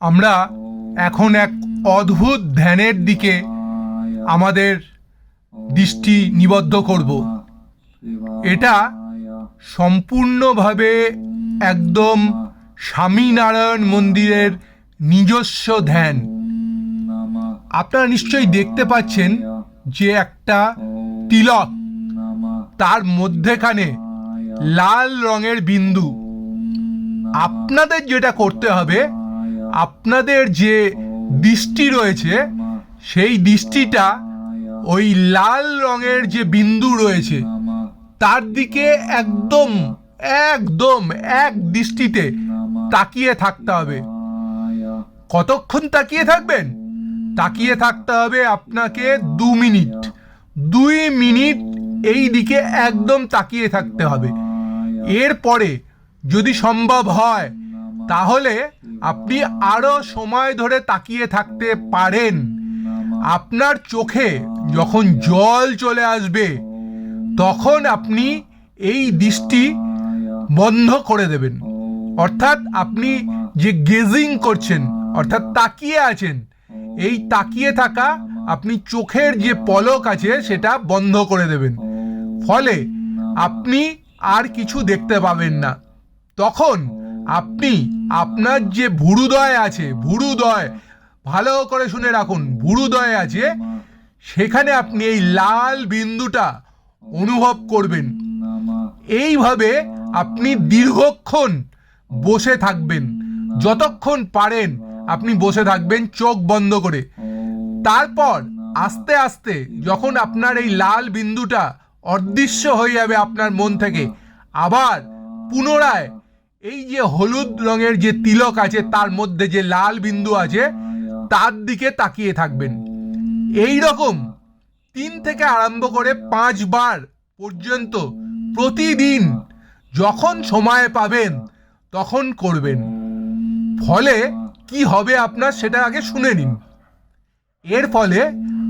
আমরা এখন এক অদ্ভুত ধ্যানের দিকে আমাদের দৃষ্টি নিবদ্ধ করব। এটা সম্পূর্ণভাবে একদম স্বামীনারায়ণ মন্দিরের নিজস্ব ধ্যান। আপনারা নিশ্চয়ই দেখতে পাচ্ছেন যে একটা তিলক, তার মধ্যেখানে লাল রঙের বিন্দু। আপনাদের যেটা করতে হবে, আপনাদের যে দৃষ্টি রয়েছে, সেই দৃষ্টিটা ওই লাল রঙের যে বিন্দু রয়েছে, তার দিকে একদম একদম এক দৃষ্টিতে তাকিয়ে থাকতে হবে। কতক্ষণ তাকিয়ে থাকবেন? তাকিয়ে থাকতে হবে আপনাকে দু মিনিট। দুই মিনিট এই দিকে একদম তাকিয়ে থাকতে হবে। এরপরে যদি সম্ভব হয়, তাহলে আপনি আরও সময় ধরে তাকিয়ে থাকতে পারেন। আপনার চোখে যখন জল চলে আসবে, তখন আপনি এই দৃষ্টি বন্ধ করে দেবেন। অর্থাৎ আপনি যে গেজিং করছেন, অর্থাৎ তাকিয়ে আছেন, এই তাকিয়ে থাকা আপনি চোখের যে পলক আছে, সেটা বন্ধ করে দেবেন। ফলে আপনি আর কিছু দেখতে পাবেন না। তখন আপনি আপনার যে ভুরুদয় আছে, ভুরুদয়, ভালো করে শুনে রাখুন, ভুরুদয় আছে, সেখানে আপনি এই লাল বিন্দুটা অনুভব করবেন। এইভাবে আপনি দীর্ঘক্ষণ বসে থাকবেন। যতক্ষণ পারেন আপনি বসে থাকবেন চোখ বন্ধ করে। তারপর আস্তে আস্তে যখন আপনার এই লাল বিন্দুটা অদৃশ্য হয়ে যাবে আপনার মন থেকে, আবার পুনরায় এই যে হলুদ রঙের যে তিলক আছে, তার মধ্যে যে লাল বিন্দু আছে, তার দিকে তাকিয়ে থাকবেন। এই রকম তিন থেকে আরম্ভ করে পাঁচবার পর্যন্ত প্রতিদিন যখন সময় পাবেন, তখন করবেন। ফলে কি হবে আপনার সেটা আগে শুনে নিন। এর ফলে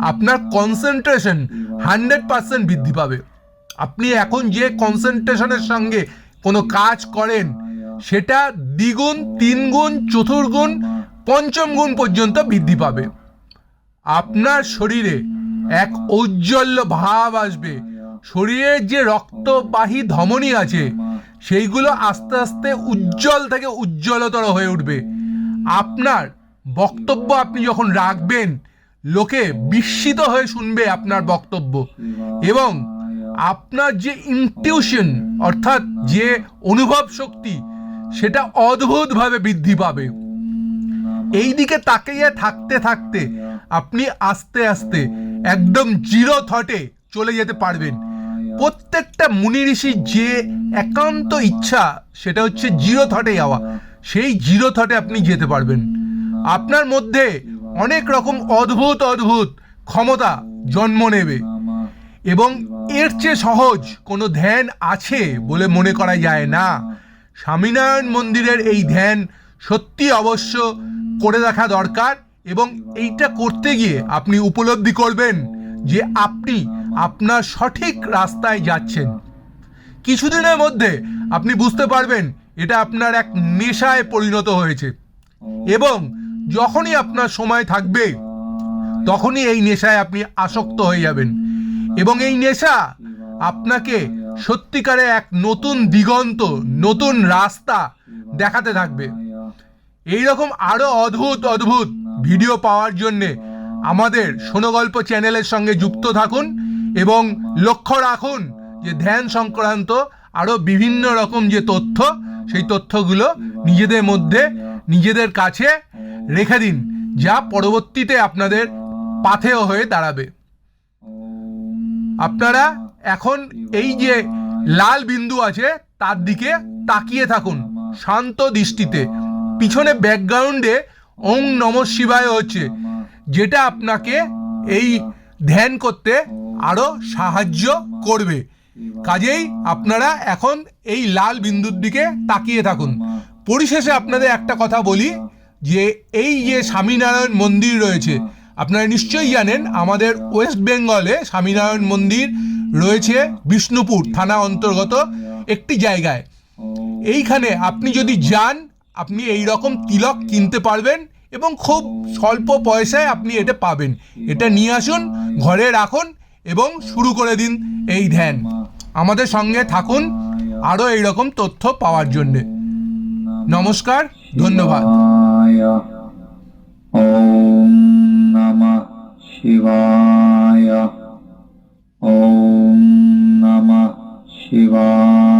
আপনার কনসেন্ট্রেশন হান্ড্রেড পার্সেন্ট বৃদ্ধি পাবে। আপনি এখন যে কনসেন্ট্রেশনের সঙ্গে কোনো কাজ করেন সেটা দ্বিগুণ, তিনগুণ, চতুর্গুণ পঞ্চম গুণ পর্যন্ত বৃদ্ধি পাবে। আপনার শরীরে এক ঔজ্জ্বল্য ভাব আসবে। শরীরের যে রক্তবাহী ধমনী আছে, সেইগুলো আস্তে আস্তে উজ্জ্বল থেকে উজ্জ্বলতর হয়ে উঠবে। আপনার বক্তব্য আপনি যখন রাখবেন, লোকে বিস্মিত হয়ে শুনবে আপনার বক্তব্য। এবং আপনার যে ইনটিউশন অর্থাৎ যে অনুভব শক্তি সেটা অদ্ভুতভাবে বৃদ্ধি পাবে। এই দিকে তাকিয়ে থাকতে থাকতে আপনি আস্তে আস্তে একদম জিরো থটে চলে যেতে পারবেন। প্রত্যেকটা মুনি ঋষির যে একান্ত ইচ্ছা, সেটা হচ্ছে জিরো থটে যাওয়া। সেই জিরো থটে আপনি যেতে পারবেন। আপনার মধ্যে অনেক রকম অদ্ভুত অদ্ভুত ক্ষমতা জন্ম নেবে। এবং এর চেয়ে সহজ কোনো ধ্যান আছে বলে মনে করা যায় না। স্বামীনারায়ণ মন্দিরের এই ধ্যান সত্যি অবশ্য করে রাখা দরকার এবং এইটা করতে গিয়ে আপনি উপলব্ধি করবেন যে আপনি আপনার সঠিক রাস্তায় যাচ্ছেন। কিছুদিনের মধ্যে আপনি বুঝতে পারবেন এটা আপনার এক নেশায় পরিণত হয়েছে এবং যখনই আপনার সময় থাকবে, তখনই এই নেশায় আপনি আসক্ত হয়ে যাবেন এবং এই নেশা আপনাকে সত্যিকারে এক নতুন দিগন্ত, নতুন রাস্তা দেখাতে থাকবে। এই রকম আরও অদ্ভুত অদ্ভুত ভিডিও পাওয়ার জন্যে আমাদের সোনগল্প চ্যানেলের সঙ্গে যুক্ত থাকুন এবং লক্ষ্য রাখুন যে ধ্যান সংক্রান্ত আরও বিভিন্ন রকম যে তথ্য, সেই তথ্যগুলো নিজেদের মধ্যে, নিজেদের কাছে রেখে দিন, যা পরবর্তীতে আপনাদের পাথেয় হয়ে দাঁড়াবে। আপনারা এখন এই যে লাল বিন্দু আছে, তার দিকে তাকিয়ে থাকুন, শান্ত দৃষ্টিতে। পিছনে ব্যাকগ্রাউন্ডে ওং নম শিবায় হচ্ছে, যেটা আপনাকে এই ধ্যান করতে আরও সাহায্য করবে। কাজেই আপনারা এখন এই লাল বিন্দুর দিকে তাকিয়ে থাকুন। পরিশেষে আপনাদের একটা কথা বলি, যে এই যে স্বামীনারায়ণ মন্দির রয়েছে, আপনারা নিশ্চয়ই জানেন, আমাদের ওয়েস্ট বেঙ্গলে স্বামীনারায়ণ মন্দির রয়েছে বিষ্ণুপুর থানা অন্তর্গত একটি জায়গায়। এইখানে আপনি যদি যান, আপনি এই রকম তিলক কিনতে পারবেন এবং খুব স্বল্প পয়সায় আপনি এটা পাবেন। এটা নিয়ে আসুন, ঘরে রাখুন এবং শুরু করে দিন এই ধ্যান। আমাদের সঙ্গে থাকুন আরও এইরকম তথ্য পাওয়ার জন্যে। নমস্কার, ধন্যবাদ। শিবায় 시가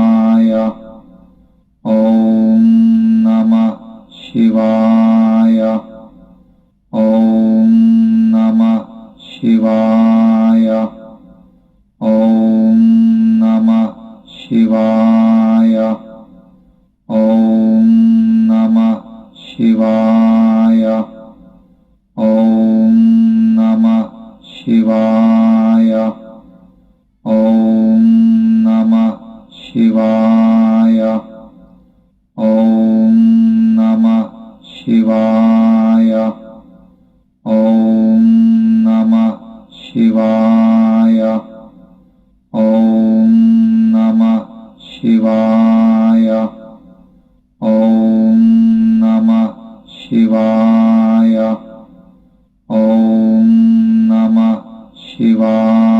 शिवाय ॐ नमः शिवाय ॐ नमः शिवाय ॐ नमः शिवाय ॐ नमः शिवाय